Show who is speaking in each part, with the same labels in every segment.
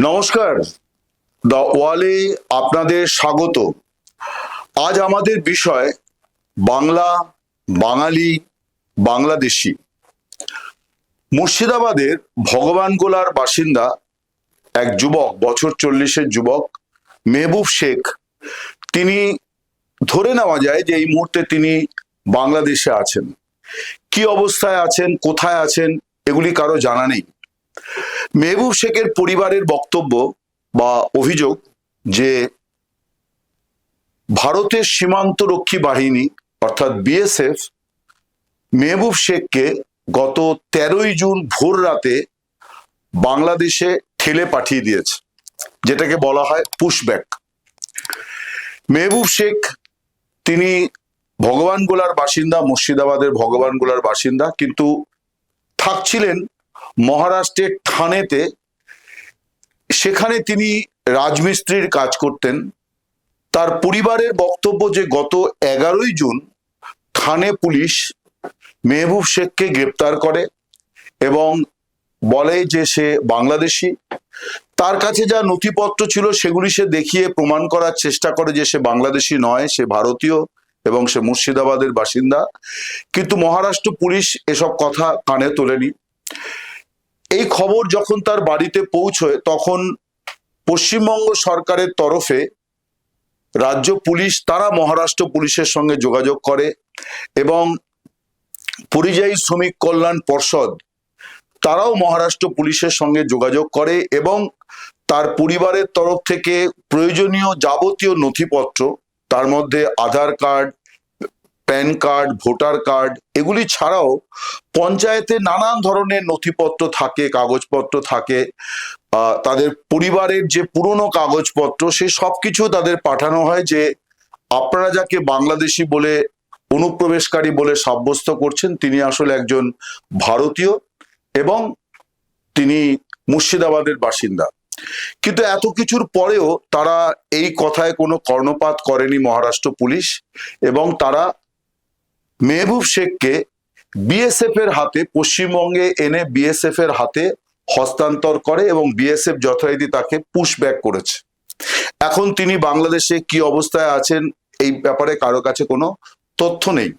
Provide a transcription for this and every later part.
Speaker 1: নমস্কার। দ্য ওয়ালে আপনাদের স্বাগত। আজ আমাদের বিষয় বাংলা, বাঙালি, বাংলাদেশি। মুর্শিদাবাদের ভগবানগোলার বাসিন্দা এক যুবক, বছর চল্লিশের যুবক, মেহবুব শেখ। তিনি ধরে নেওয়া যায় যে এই মুহূর্তে তিনি বাংলাদেশে আছেন। কি অবস্থায় আছেন, কোথায় আছেন, এগুলি কারও জানা নেই। মেহবুব শেখের পরিবারের বক্তব্য বা অভিযোগ যে ভারতের সীমান্ত রক্ষী বাহিনী, অর্থাৎ বিএসএফ, মেহবুব শেখকে গত তেরোই জুন ভোর রাতে বাংলাদেশে ঠেলে পাঠিয়ে দিয়েছে, যেটাকে বলা হয় পুশব্যাক। মেহবুব শেখ, তিনি ভগবান ভগবানগোলার বাসিন্দা, মুর্শিদাবাদের ভগবান ভগবানগোলার বাসিন্দা, কিন্তু থাকছিলেন মহারাষ্ট্রের থানেতে সেখানে তিনি রাজমিস্ত্রির কাজ করতেন। তার পরিবারের বক্তব্য যে গত এগারোই জুন থানে পুলিশ মেহবুব শেখকে গ্রেপ্তার করে এবং বলে যে সে বাংলাদেশি, তার কাছে যা নথিপত্র ছিল সেগুলি সে দেখিয়ে প্রমাণ করার চেষ্টা করে যে সে বাংলাদেশি নয়, সে ভারতীয় এবং সে মুর্শিদাবাদের বাসিন্দা। কিন্তু মহারাষ্ট্র পুলিশ এসব কথা কানে তোলেনি। এই খবর যখন তার বাড়িতে পৌঁছয়, তখন পশ্চিমবঙ্গ সরকারের তরফে রাজ্য পুলিশ, তারা মহারাষ্ট্র পুলিশের সঙ্গে যোগাযোগ করে এবং পরিযায়ী শ্রমিক কল্যাণ পর্ষদ, তারাও মহারাষ্ট্র পুলিশের সঙ্গে যোগাযোগ করে এবং তার পরিবারের তরফ থেকে প্রয়োজনীয় যাবতীয় নথিপত্র, তার মধ্যে Aadhaar card PAN card, voter card এগুলি ছাড়াও পঞ্চায়েতে নানান ধরনের নথিপত্র থাকে, কাগজপত্র থাকে। তাদের পরিবারের যে পুরনো কাগজপত্র সে সব কিছু তাদের পাঠানো হয় যে আপনারা যাকে বাংলাদেশি বলে, অনুপ্রবেশকারী বলে সাব্যস্ত করছেন, তিনি আসলে একজন ভারতীয় এবং তিনি মুর্শিদাবাদের বাসিন্দা। কিন্তু এত কিছুর পরেও তারা এই কথায় কোনো কর্ণপাত করেনি মহারাষ্ট্র পুলিশ এবং তারা মেহবুব শেখকে বিএসএফ এর হাতে, পশ্চিমবঙ্গে এনে বিএসএফ এর হাতে হস্তান্তর করে এবং বিএসএফ যথারীতি তাকে পুশব্যাক করেছে। এখন তিনি বাংলাদেশে কি অবস্থায় আছেন এই ব্যাপারে কারও কাছে কোনো তথ্য নেই।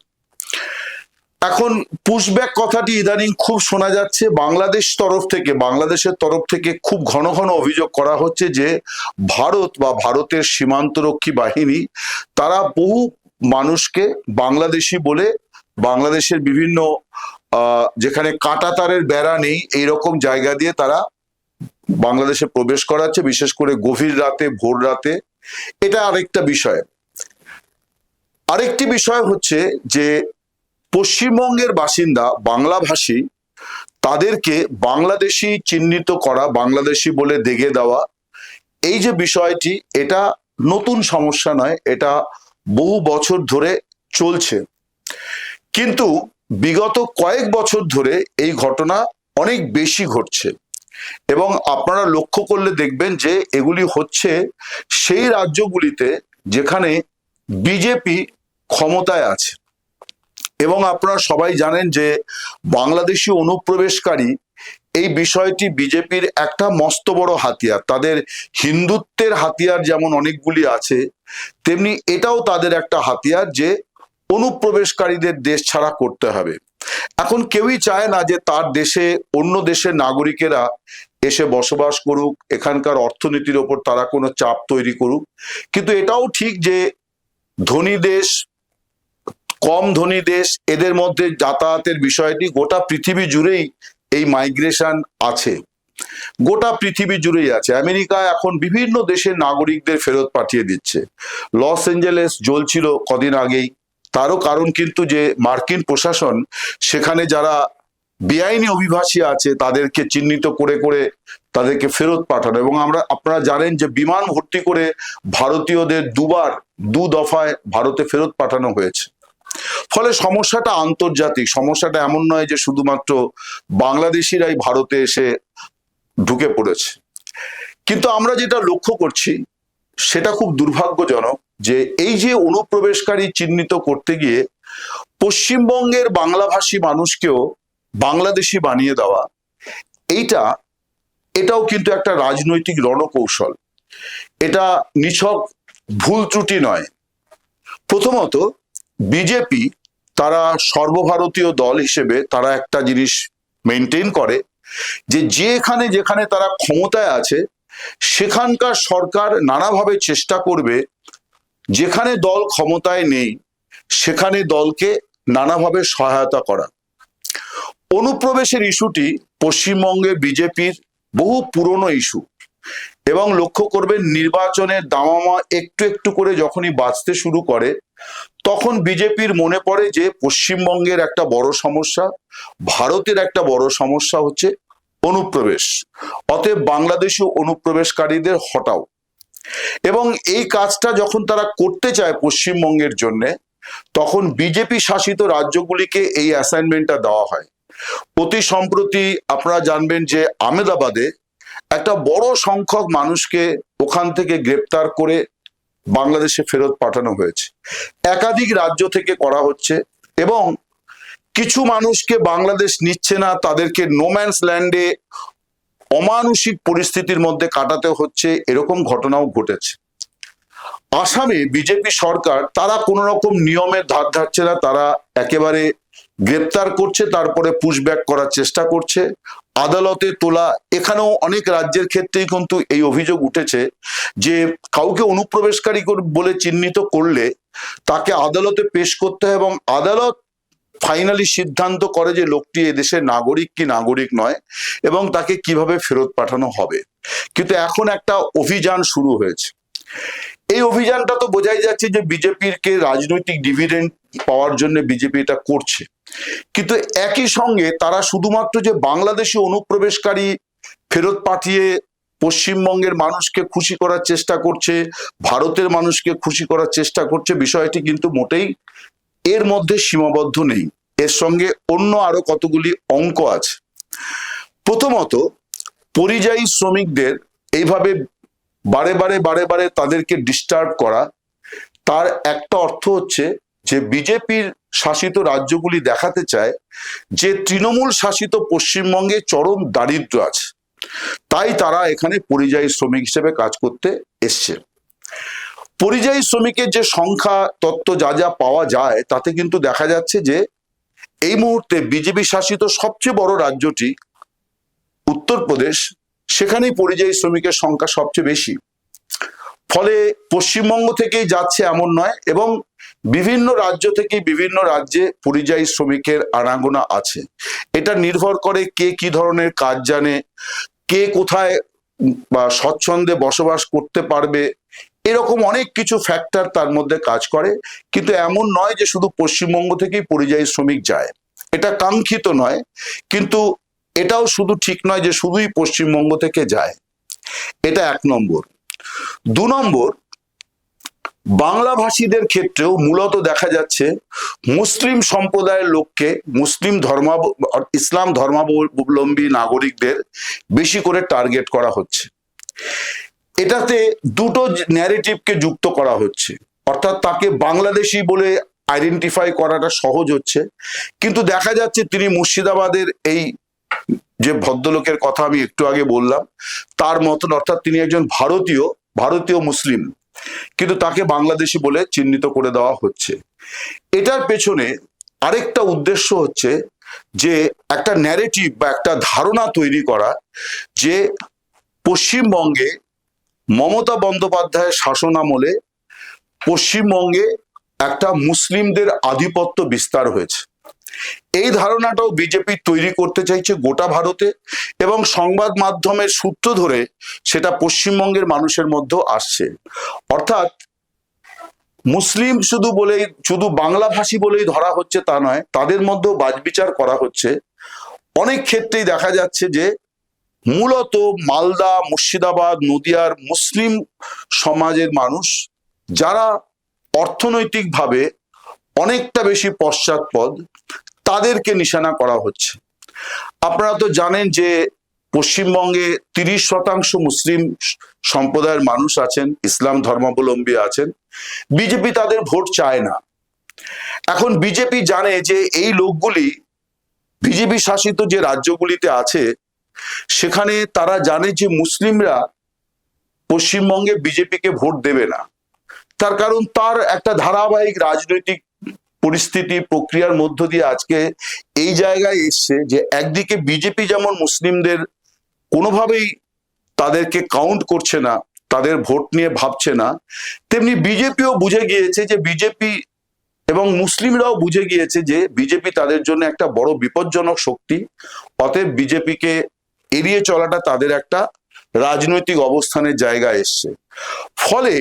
Speaker 1: এখন পুশব্যাক কথাটি ইদানিং খুব শোনা যাচ্ছে। বাংলাদেশ তরফ থেকে, বাংলাদেশের তরফ থেকে খুব ঘন ঘন অভিযোগ করা হচ্ছে যে ভারত বা ভারতের সীমান্তরক্ষী বাহিনী, তারা বহু মানুষকে বাংলাদেশি বলে বাংলাদেশের বিভিন্ন যেখানে কাঁটা তারের বেড়া নেই, এইরকম জায়গা দিয়ে তারা বাংলাদেশে প্রবেশ করাচ্ছে, বিশেষ করে গভীর রাতে, ভোর রাতে। এটা আরেকটা বিষয়। আরেকটি বিষয় হচ্ছে যে, পশ্চিমবঙ্গের বাসিন্দা, বাংলাভাষী, তাদেরকে বাংলাদেশি চিহ্নিত করা, বাংলাদেশি বলে দেগে দেওয়া, এই যে বিষয়টি, এটা নতুন সমস্যা নয়, এটা বহু বছর ধরে চলছে। কিন্তু বিগত কয়েক বছর ধরে এই ঘটনা অনেক বেশি ঘটছে। এবং আপনারা লক্ষ্য করলে দেখবেন যে এগুলি হচ্ছে সেই রাজ্যগুলিতে যেখানে বিজেপি ক্ষমতায় আছে। এবং আপনারা সবাই জানেন যে বাংলাদেশি অনুপ্রবেশকারী এই বিষয়টি বিজেপির একটা মস্ত বড় হাতিয়ার। তাদের হিন্দুত্বের হাতিয়ার যেমন অনেকগুলি আছে, তেমনি এটাও তাদের একটা হাতিয়ার যে অনুপ্রবেশকারীদের দেশ ছাড়া করতে হবে। এখন কেউই চায় না যে তার দেশে অন্য দেশের নাগরিকেরা এসে বসবাস করুক, এখানকার অর্থনীতির ওপর তারা কোনো চাপ তৈরি করুক। কিন্তু এটাও ঠিক যে ধনী দেশ, কম ধনী দেশ, এদের মধ্যে যাতায়াতের বিষয়টি গোটা পৃথিবী জুড়েই এই মাইগ্রেশন আছে। গোটা পৃথিবী জুড়েই আছে। আমেরিকা এখন বিভিন্ন দেশের নাগরিকদের ফেরত পাঠিয়ে দিচ্ছে। লস এঞ্জেলেস জ্বলছিল কদিন আগেই। তারও কারণ কিন্তু যে মার্কিন প্রশাসন, সেখানে যারা বেআইনি অভিবাসী আছে, তাদেরকে চিহ্নিত করে করে তাদেরকে ফেরত পাঠানো। এবং আমরা, আপনারা জানেন যে বিমান ভর্তি করে ভারতীয়দের দুবার, দু দফায় ভারতে ফেরত পাঠানো হয়েছে। ফলে সমস্যাটা আন্তর্জাতিক। সমস্যাটা এমন নয় যে শুধুমাত্র বাংলাদেশিরাই ভারতে এসে ঢুকে পড়েছে। কিন্তু আমরা যেটা লক্ষ্য করছি, সেটা খুব দুর্ভাগ্যজনক যে এই যে অনুপ্রবেশকারী চিহ্নিত করতে গিয়ে পশ্চিমবঙ্গের বাংলাভাষী মানুষকেও বাংলাদেশি বানিয়ে দেওয়া, এইটা, এটাও কিন্তু একটা রাজনৈতিক রণকৌশল। এটা নিছক ভুল ত্রুটি নয়। প্রথমত বিজেপি তারা সর্বভারতীয় দল হিসেবে তারা একটা জিনিস মেনটেন করে, যে যেখানে যেখানে তারা ক্ষমতায় আছে, সেখানকার সরকার নানাভাবে চেষ্টা করবে, যেখানে দল ক্ষমতায় নেই, সেখানে দলকে নানাভাবে সহায়তা করা। অনুপ্রবেশের ইস্যুটি পশ্চিমবঙ্গে বিজেপির বহু পুরনো ইস্যু, এবং লক্ষ্য করবেন নির্বাচনের দামামা একটু একটু করে যখনই বাঁচতে শুরু করে তখন বিজেপির মনে পড়ে যে পশ্চিমবঙ্গের একটা বড় সমস্যা, ভারতের একটা বড় সমস্যা হচ্ছে অনুপ্রবেশ। অতএব বাংলাদেশি অনুপ্রবেশকারীদের হটাও। এবং এই কাজটা যখন তারা করতে চায় পশ্চিমবঙ্গের জন্য, তখন বিজেপি শাসিত রাজ্যগুলিকে এই অ্যাসাইনমেন্টটা দেওয়া হয়। অতি সম্প্রতি আপনারা জানবেন যে আমেদাবাদে একটা বড় সংখ্যক মানুষকে ওখান থেকে গ্রেপ্তার করে বাংলাদেশে ফেরত পাঠানো হয়েছে। একাধিক রাজ্য থেকে করা হচ্ছে এবং কিছু মানুষকে বাংলাদেশ নিচ্ছে না, তাদেরকে নোম্যান্স ল্যান্ডে অমানুষিক পরিস্থিতির মধ্যে কাটাতে হচ্ছে, এরকম ঘটনাও ঘটেছে। আসামে বিজেপি সরকার, তারা কোনো রকম নিয়মের ধার ধারছে না, তারা একেবারে গ্রেপ্তার করছে, তারপরে পুশব্যাক করার চেষ্টা করছে। আদালতে তোলা, এখানেও অনেক রাজ্যের ক্ষেত্রেই কিন্তু এই অভিযোগ উঠেছে যে কাউকে অনুপ্রবেশকারী কর- বলে চিহ্নিত করলে তাকে আদালতে পেশ করতে হয় এবং আদালত ফাইনালি সিদ্ধান্ত করে যে লোকটি এদেশের নাগরিক কি নাগরিক নয় এবং তাকে কীভাবে ফেরত পাঠানো হবে। কিন্তু এখন একটা অভিযান শুরু হয়েছে। এই অভিযানটা তো বোঝাই যাচ্ছে যে বিজেপির কে রাজনৈতিক ডিভিডেন্ড পাওয়ার জন্য বিজেপি এটা করছে। কিন্তু একই সঙ্গে তারা শুধুমাত্র যে বাংলাদেশি অনুপ্রবেশকারী ফেরত পাঠিয়ে পশ্চিমবঙ্গের মানুষকে খুশি করার চেষ্টা করছে, ভারতের মানুষকে খুশি করার চেষ্টা করছে, বিষয়টি কিন্তু মোটেই এর মধ্যে সীমাবদ্ধ নেই। এর সঙ্গে অন্য আরও কতগুলি অঙ্ক আছে। প্রথমত, পরিযায়ী শ্রমিকদের এইভাবে বারে বারে বারে বারে তাদেরকে ডিস্টার্ব করা, তার একটা অর্থ হচ্ছে যে বিজেপির শাসিত রাজ্যগুলি দেখাতে চায়, যে তৃণমূল শাসিত পশ্চিমবঙ্গে চরম দারিদ্র আছে, তাই তারা এখানে পরিযায়ী শ্রমিক হিসেবে কাজ করতে এসছে। পরিযায়ী শ্রমিকের যে সংখ্যা, তত্ত্ব যা যা পাওয়া যায়, তাতে কিন্তু দেখা যাচ্ছে যে এই মুহূর্তে বিজেপি শাসিত সবচেয়ে বড় রাজ্যটি উত্তরপ্রদেশ, সেখানেই পরিযায়ী শ্রমিকের সংখ্যা সবচেয়ে বেশি। ফলে পশ্চিমবঙ্গ থেকেই যাচ্ছে এমন নয়, এবং বিভিন্ন রাজ্য থেকে বিভিন্ন রাজ্যে পরিযায়ী শ্রমিকের আনাগোনা আছে। এটা নির্ভর করে কে কি ধরনের কাজ জানে, কে কোথায় বা স্বচ্ছন্দে বসবাস করতে পারবে, এরকম অনেক কিছু ফ্যাক্টর তার মধ্যে কাজ করে। কিন্তু এমন নয় যে শুধু পশ্চিমবঙ্গ থেকেই পরিযায়ী শ্রমিক যায়। এটা কাঙ্ক্ষিত নয়, কিন্তু এটাও শুধু ঠিক নয় যে শুধুই পশ্চিমবঙ্গ থেকে যায়। এটা এক নম্বর। দু নম্বর বাংলাভাষীদের ক্ষেত্রেও মূলত দেখা যাচ্ছে মুসলিম সম্প্রদায়ের লোককে মুসলিম ধর্মাব, ইসলাম ধর্মাবলম্বী নাগরিকদের বেশি করে টার্গেট করা হচ্ছে। এটাতে দুটো ন্যারেটিভকে যুক্ত করা হচ্ছে। অর্থাৎ তাকে বাংলাদেশি বলে আইডেন্টিফাই করাটা সহজ হচ্ছে। কিন্তু দেখা যাচ্ছে তিনি মুর্শিদাবাদের এই যে ভদ্রলোকের কথা আমি একটু আগে বললাম, তার মতন অর্থাৎ তিনি একজন ভারতীয় ভারতীয় মুসলিম। কিন্তু তাকে বাংলাদেশি বলে চিহ্নিত করে দেওয়া হচ্ছে। এটার পেছনে আরেকটা উদ্দেশ্য হচ্ছে যে একটা ন্যারেটিভ বা একটা ধারণা তৈরি করা যে পশ্চিমবঙ্গে মমতা বন্দ্যোপাধ্যায়ের শাসন আমলে পশ্চিমবঙ্গে একটা মুসলিমদের আধিপত্য বিস্তার হয়েছে। এই ধারণাটাও বিজেপি তৈরি করতে চাইছে গোটা ভারতে এবং সংবাদ মাধ্যমের সূত্র ধরে সেটা পশ্চিমবঙ্গের মানুষের মধ্যেও আসছে। অর্থাৎ মুসলিম শুধু বলেই, শুধু বাংলা ভাষী বলেই ধরা হচ্ছে তা নয়, তাদের মধ্যেও বাজবিচার করা হচ্ছে। অনেক ক্ষেত্রেই দেখা যাচ্ছে যে মূলত মালদা, মুর্শিদাবাদ, নদিয়ার মুসলিম সমাজের মানুষ, যারা অর্থনৈতিকভাবে অনেকটা বেশি পশ্চাৎপদ তাদেরকে নিশানা করা হচ্ছে। আপনারা তো জানেন যে পশ্চিমবঙ্গে তিরিশ শতাংশ মুসলিম সম্প্রদায়ের মানুষ আছেন, ইসলাম ধর্মাবলম্বী আছেন। বিজেপি তাদের ভোট চায় না। এখন বিজেপি জানে যে এই লোকগুলি বিজেপি শাসিত যে রাজ্যগুলিতে আছে, সেখানে তারা জানে যে মুসলিমরা পশ্চিমবঙ্গে বিজেপিকে ভোট দেবে না। তার কারণ তার একটা ধারাবাহিক রাজনৈতিক পরিস্থিতি, প্রক্রিয়ার মধ্য দিয়ে আজকে এই জায়গায় এসছে যে একদিকে বিজেপি যেমন মুসলিমদের কোনোভাবেই তাদেরকে কাউন্ট করছে না, তাদের ভোট নিয়ে ভাবছে না, তেমনি বিজেপিও বুঝে গিয়েছে যে বিজেপি এবং মুসলিমরাও বুঝে গিয়েছে যে বিজেপি তাদের জন্য একটা বড় বিপজ্জনক শক্তি, অতএব বিজেপিকে এড়িয়ে চলাটা তাদের একটা রাজনৈতিক অবস্থানের জায়গা এসছে। ফলে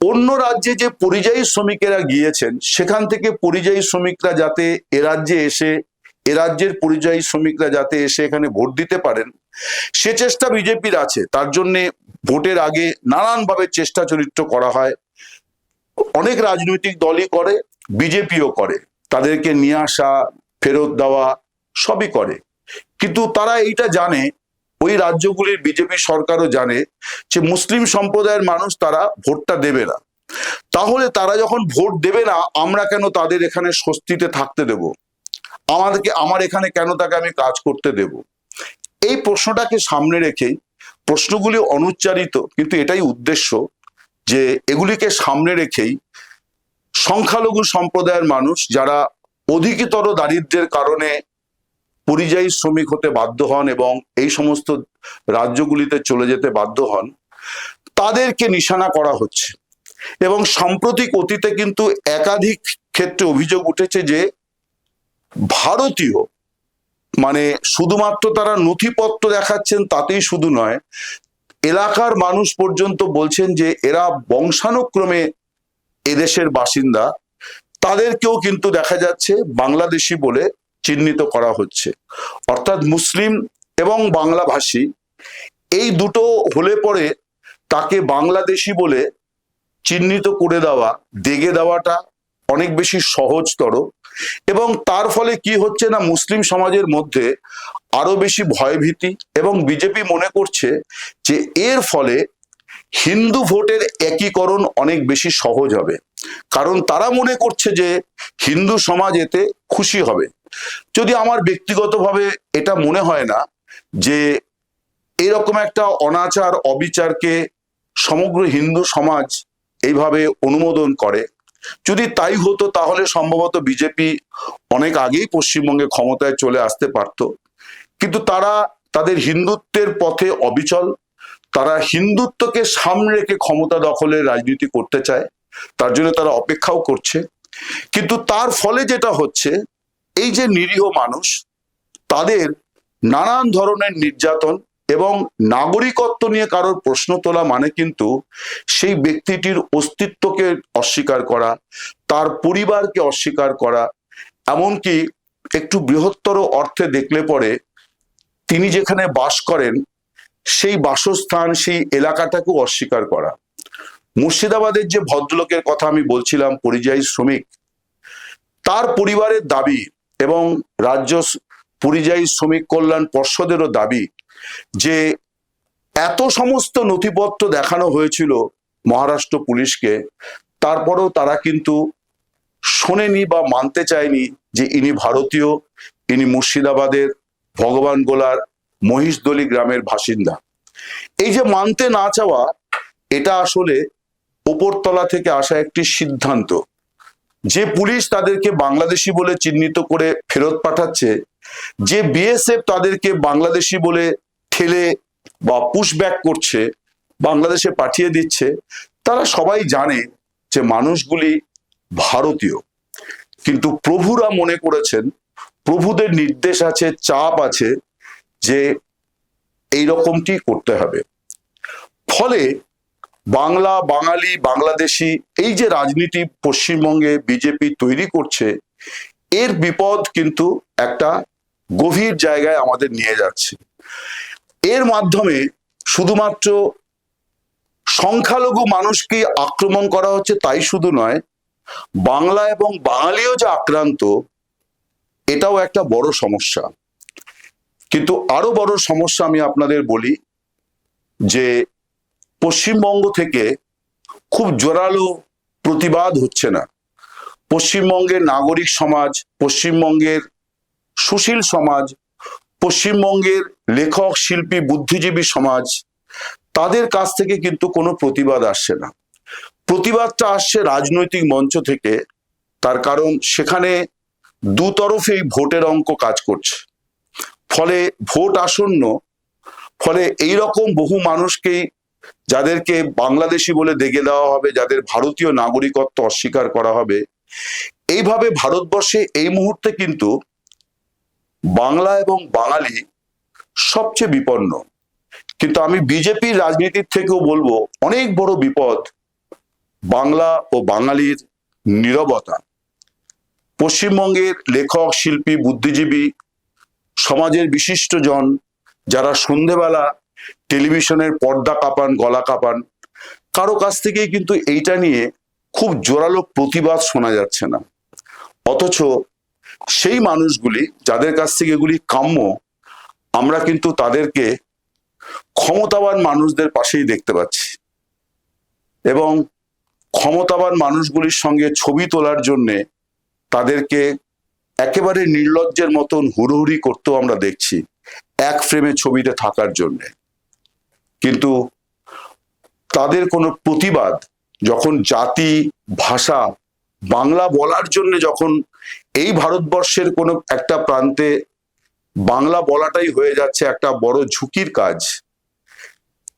Speaker 1: অন্য রাজ্যে যে পরিযায়ী শ্রমিকেরা গিয়েছেন, সেখান থেকে পরিযায়ী শ্রমিকরা যাতে এ রাজ্যে এসে, এ রাজ্যের পরিযায়ী শ্রমিকরা যাতে এসে এখানে ভোট দিতে পারেন, সে চেষ্টা বিজেপির আছে। তার জন্যে ভোটের আগে নানানভাবে চেষ্টা চরিত্র করা হয়। অনেক রাজনৈতিক দলই করে, বিজেপিও করে। তাদেরকে নিয়ে আসা, ফেরত দেওয়া সবই করে। কিন্তু তারা এইটা জানে ওই রাজ্যগুলির বিজেপি সরকারও জানে যে মুসলিম সম্প্রদায়ের মানুষ তারা ভোটটা দেবে না। তাহলে তারা যখন ভোট দেবে না, আমরা কেন তাদের এখানে স্বস্তিতে থাকতে দেব? আমাদেরকে, আমার এখানে কেন তাকে আমি কাজ করতে দেব? এই প্রশ্নটাকে সামনে রেখেই প্রশ্নগুলি অনুচ্চারিত, কিন্তু এটাই উদ্দেশ্য যে এগুলিকে সামনে রেখেই সংখ্যালঘু সম্প্রদায়ের মানুষ, যারা অধিকতর দারিদ্র্যের কারণে পরিযায়ী শ্রমিক হতে বাধ্য হন এবং এই সমস্ত রাজ্যগুলিতে চলে যেতে বাধ্য হন, তাদেরকে নিশানা করা হচ্ছে। এবং সাম্প্রতিক অতীতে কিন্তু একাধিক ক্ষেত্রে অভিযোগ উঠেছে যে ভারতীয় মানে শুধুমাত্র তারা নথিপত্র দেখাচ্ছেন তাতেই শুধু নয়, এলাকার মানুষ পর্যন্ত বলছেন যে এরা বংশানুক্রমে এদেশের বাসিন্দা। তাদেরকেও কিন্তু দেখা যাচ্ছে বাংলাদেশি বলে চিহ্নিত করা হচ্ছে। অর্থাৎ মুসলিম এবং বাংলাভাষী এই দুটো হলে পরে তাকে বাংলাদেশি বলে চিহ্নিত করে দেওয়া, দেগে দেওয়াটা অনেক বেশি সহজতর এবং তার ফলে কি হচ্ছে না, মুসলিম সমাজের মধ্যে আরও বেশি ভয়ভীতি এবং বিজেপি মনে করছে যে এর ফলে হিন্দু ভোটের একীকরণ অনেক বেশি সহজ হবে। কারণ তারা মনে করছে যে হিন্দু সমাজ এতে খুশি হবে। যদি আমার ব্যক্তিগতভাবে এটা মনে হয় না, যে এরকম একটা অনাচার অবিচারকে সমগ্র হিন্দু সমাজ এইভাবে অনুমোদন করে, যদি তাই হতো তাহলে সম্ভবত বিজেপি অনেক আগেই পশ্চিমবঙ্গে ক্ষমতায় চলে আসতে পারত। কিন্তু তারা তাদের হিন্দুত্বের পথে অবিচল, তারা হিন্দুত্বকে সামনে রেখে ক্ষমতা দখলের রাজনীতি করতে চায়, তার জন্য তারা অপেক্ষাও করছে। কিন্তু তার ফলে যেটা হচ্ছে এই যে নিরীহ মানুষ, তাদের নানান ধরনের নির্যাতন এবং নাগরিকত্ব নিয়ে কারোর প্রশ্ন তোলা মানে কিন্তু সেই ব্যক্তিটির অস্তিত্বকে অস্বীকার করা, তার পরিবারকে অস্বীকার করা, এমনকি একটু বৃহত্তর অর্থে দেখলে পরে তিনি যেখানে বাস করেন, সেই বাসস্থান, সেই এলাকাটাকেও অস্বীকার করা। মুর্শিদাবাদের যে ভদ্রলোকের কথা আমি বলছিলাম, পরিযায়ী শ্রমিক, তার পরিবারের দাবি এবং রাজ্য পরিযায়ী শ্রমিক কল্যাণ পর্ষদেরও দাবি যে এত সমস্ত নথিপত্র দেখানো হয়েছিল মহারাষ্ট্র পুলিশকে, তারপরেও তারা কিন্তু শোনেনি বা মানতে চায়নি যে ইনি ভারতীয়, ইনি মুর্শিদাবাদের ভগবান গোলার মহিষদলি গ্রামের বাসিন্দা। এই যে মানতে না চাওয়া, এটা আসলে ওপরতলা থেকে আসা একটি সিদ্ধান্ত। যে পুলিশ তাদেরকে বাংলাদেশি বলে চিহ্নিত করে ফেরত পাঠাচ্ছে, যে বিএসএফ তাদেরকে বাংলাদেশি বলে ঠেলে বা পুশব্যাক করছে, বাংলাদেশে পাঠিয়ে দিচ্ছে, তারা সবাই জানে যে মানুষগুলি ভারতীয়। কিন্তু প্রভুরা মনে করেছেন, প্রভুদের নির্দেশ আছে, চাপ আছে যে এই রকমটি করতে হবে। ফলে বাংলা, বাঙালি, বাংলাদেশি, এই যে রাজনীতি পশ্চিমবঙ্গে বিজেপি তৈরি করছে, এর বিপদ কিন্তু একটা গভীর জায়গায় আমাদের নিয়ে যাচ্ছে। এর মাধ্যমে শুধুমাত্র সংখ্যালঘু মানুষকে আক্রমণ করা হচ্ছে তাই শুধু নয়, বাংলা এবং বাঙালিও যে আক্রান্ত, এটাও একটা বড় সমস্যা। কিন্তু আরও বড় সমস্যা আমি আপনাদের বলি যে পশ্চিমবঙ্গ থেকে খুব জোরালো প্রতিবাদ হচ্ছে না। পশ্চিমবঙ্গের নাগরিক সমাজ, পশ্চিমবঙ্গের সুশীল সমাজ, পশ্চিমবঙ্গের লেখক, শিল্পী, বুদ্ধিজীবী সমাজ, তাদের কাছ থেকে কিন্তু কোনো প্রতিবাদ আসছে না। প্রতিবাদটা আসছে রাজনৈতিক মঞ্চ থেকে, তার কারণ সেখানে দুতরফেই ভোটের অঙ্ক কাজ করছে। ফলে ভোট আসন্ন, ফলে এই রকম বহু মানুষকেই যাদেরকে বাংলাদেশি বলে দেখে দেওয়া হবে, যাদের ভারতীয় নাগরিকত্ব অস্বীকার করা হবে, এইভাবে ভারতবর্ষে এই মুহূর্তে কিন্তু বাংলা এবং বাঙালি সবচেয়ে বিপন্ন। কিন্তু আমি বিজেপির রাজনীতির থেকেও বলব, অনেক বড় বিপদ বাংলা ও বাঙালির নীরবতা। পশ্চিমবঙ্গের লেখক, শিল্পী, বুদ্ধিজীবী, সমাজের বিশিষ্টজন, যারা সন্ধেবেলা টেলিভিশনের পর্দা কাঁপান, গলা কাঁপান। কারও কাছ থেকেই কিন্তু এইটা নিয়ে খুব জোরালো প্রতিবাদ শোনা যাচ্ছে না। অথচ সেই মানুষগুলি যাদের কাছ থেকে এগুলি কাম্য, আমরা কিন্তু তাদেরকে ক্ষমতাবান মানুষদের পাশেই দেখতে পাচ্ছি। এবং ক্ষমতাবান মানুষগুলির সঙ্গে ছবি তোলার জন্যে তাদেরকে একেবারে নির্লজ্জের মতন হুড়োহুড়ি করতেও আমরা দেখছি, এক ফ্রেমে ছবিতে থাকার জন্য। কিন্তু তাদের কোনো প্রতিবাদ যখন জাতি, ভাষা, বাংলা বলার জন্য যখন এই ভারতবর্ষের কোনো একটা প্রান্তে বাংলা বলাটাই হয়ে যাচ্ছে একটা বড় ঝুঁকির কাজ,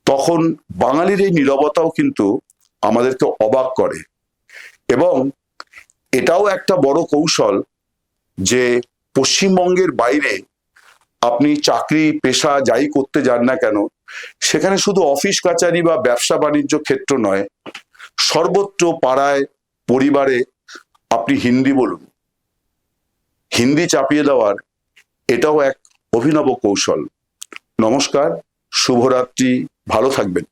Speaker 1: তখন বাঙালির এই নীরবতাও কিন্তু আমাদেরকে অবাক করে। এবং এটাও একটা বড় কৌশল যে পশ্চিমবঙ্গের বাইরে আপনি চাকরি, পেশা যাই করতে যান না কেন, সেখানে শুধু অফিস কাচারি বা ব্যবসা বাণিজ্য ক্ষেত্র নয়, সর্বত্র পাড়ায়, পরিবারে আপনি হিন্দি বলুন। হিন্দি চাপিয়ে দেওয়ার এটাও এক অভিনব কৌশল। নমস্কার, শুভরাত্রি, ভালো থাকবেন।